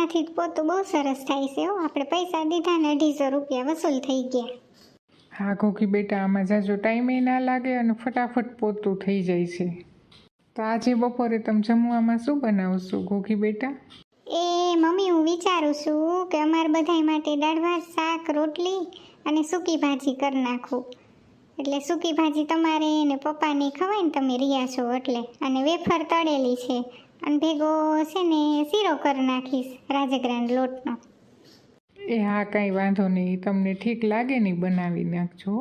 આનાથી પોતું બહુ સરસ થાય છે હો. આપણે પૈસા દીધા ને અઢીસો રૂપિયા વસૂલ થઈ ગયા. હા કોકી બેટા આમાં જાજો ટાઈમે ના લાગે અને ફટાફટ પોતું થઈ જાય છે. તો આજે બપોરે તમે જમવામાં શું બનાવશો ઘોઘી બેટા? એ મમ્મી હું વિચારું છું કે અમારે બધાય માટે દાળ ભાત શાક રોટલી અને સૂકી ભાજી કરી નાખું. એટલે સૂકી ભાજી તમારે ને પપ્પાને ખવાય ને તમે રહ્યા છો એટલે. અને વેફર તળેલી છે. અને ભેગો છે ને શીરો કરી નાખીશ રાજગરાના લોટનો. એ હા કાંઈ વાંધો નહીં. તમને ઠીક લાગે નહીં બનાવી નાખજો.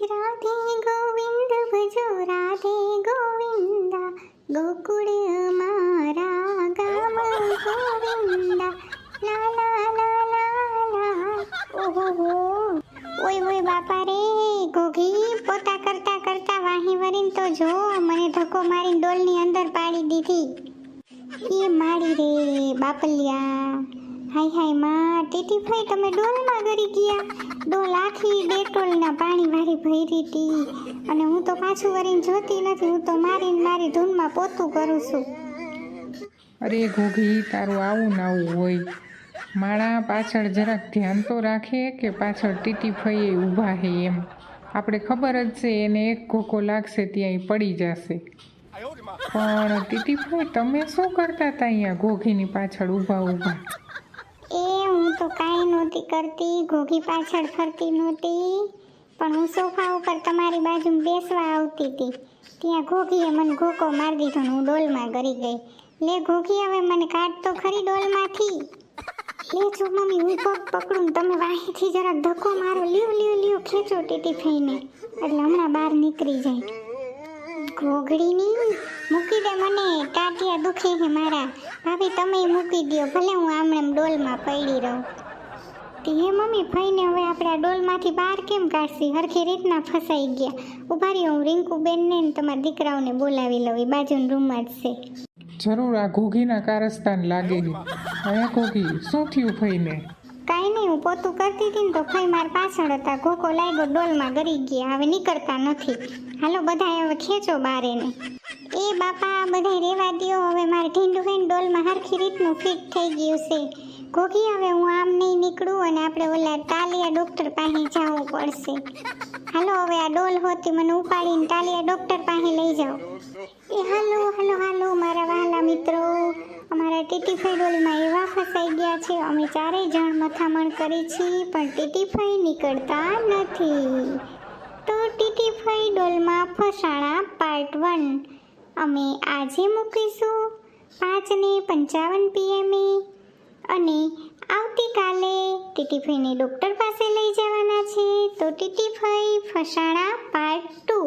રાધે ગોવિંદ ભજો રાધે ગોવિંદા ગોકુળ મારા ગામ ગોવિંદા. લા લા લા લા લા. ઓહો ઓય ઓય બાપા રે ઘોઘી પોતા કરતા કરતા વાહી વરીને તો જો મને ધક્કો મારીને ડોલની અંદર પાડી દીધી. એ માડી રે બાપલિયા. હાય હાયમાં, ટીટી ભાઈ તમે ડોલમાં ગરી ગયા. ડોલ આખી ડેટોલના પાણી મારી ભરી હતી અને હું તો પાછું વરીને જોતી નથી, હું તો મારીને મારી ધૂનમાં પોતું કરું છું. અરે ઘોઘી, તારું આવું ના આવું હોય. માળા પાછળ જરાક ધ્યાન તો રાખે કે પાછળ ટીટી ફઈએ ઊભા હે એમ. આપણે ખબર જ છે, એને એક ઘોકો લાગશે ત્યાં પડી જશે. પણ ટીટી ફઈ તમે શું કરતા હતા અહીંયા? ઘોઘીની પાછળ ઊભા ઊભા. એ હું તો કાંઈ નહોતી કરતી, ઘોઘી પાછળ ફરતી નહોતી. પણ હું સોફા ઉપર તમારી બાજુમાં બેસવા આવતી હતી. ત્યાં ઘોઘીએ મને ઘોકો મારી દીધો હું ડોલમાં ગરી ગઈ. લે ઘોઘી, હવે મને કાઢ તો ખરી ડોલમાંથી. લે જો મમ્મી, હું પગ પકડું તમે વાહીથી જરાક ધક્કો મારો. લીવ લીવ લીવ ખેંચો ટીટી ફઈને. એટલે હમણાં બહાર નીકળી જાય. ઘોઘડીની? મૂકી દે મને ટાટિયા દુખે છે મારા. ભાભી, તમે મૂકી દ્યો, ભલે હું આમણે એમ ડોલમાં પડી રહું. તે હે મમ્મી, ફઈને હવે આપણે આ ડોલમાંથી બહાર કેમ કાઢશી? હરખી રીતના ફસાઈ ગયા. ઊભા રહ્યો હું રિંકુબેનને ને તમારા દીકરાઓને બોલાવી લઉં. એ બાજુના રૂમમાં જ છે. જરૂર આ ઘોઘીના કારસ્તાન લાગે છે. અહીંયા ઘોઘી, શું થયું ફઈને? કાંઈ નહીં, હું પોતું કરતી હતી ને તો ફઈ માર પાછળ હતા. ઘોકો લાગ્યો, ડોલમાં ગરી ગયા. હવે નીકળતા નથી. હાલો, બધાય હવે ખેંચો બારે ને એ બાપા બધા રેવા દ્યો. હવે મારે ઢીંડું ખાઈને ડોલમાં હરખી રીતનું ફિટ થઈ ગયું છે. ઘોઘી, હવે હું આમ નહીં નીકળું અને આપણે ઓલા ટાલિયા ડૉક્ટર પાસે જવું પડશે. હાલો, હવે આ ડોલ હોતી મને ઉપાડીને ટાલિયા ડૉક્ટર પાસે લઈ જાઓ. એ હાલો હાલો હાલો, મારા વહાલા મિત્રો. ટીટીફાઈ ડોલમાં એવા ફસાઈ ગયા છે. અમે ચારેય જણ મથામણ કરી છીએ, પણ ટીટીફાઈ નીકળતા નથી. તો ટીટીફાઈ ડોલમાં ફસાણા પાર્ટ વન. અમે આજે મૂકીશું પાંચને પંચાવન પીએમએ અને આવતીકાલે ટીટીફાઈને ડૉક્ટર પાસે લઈ જવાના છે. તો ટીટીફાઈ ફસાણા પાર્ટ ટુ.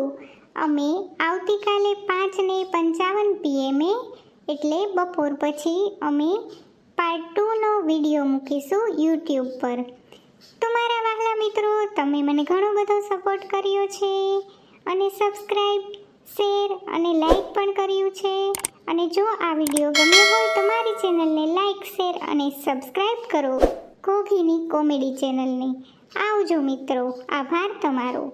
અમે આવતીકાલે પાંચને પંચાવન પીએમએ એટલે બપોર પછી અમે પાર્ટ ટુનો વીડિયો મૂકીશું યુટ્યુબ પર. તો મારા વહાલા મિત્રો, તમે મને ઘણો બધો સપોર્ટ કર્યો છે અને સબસ્ક્રાઈબ શેર અને લાઈક પણ કર્યું છે. અને જો આ વીડિયો ગમ્યો હોય તો મારી ચેનલને લાઈક શેર અને સબસ્ક્રાઈબ કરો. કોઘીની કોમેડી ચેનલને આવજો મિત્રો, આભાર તમારો.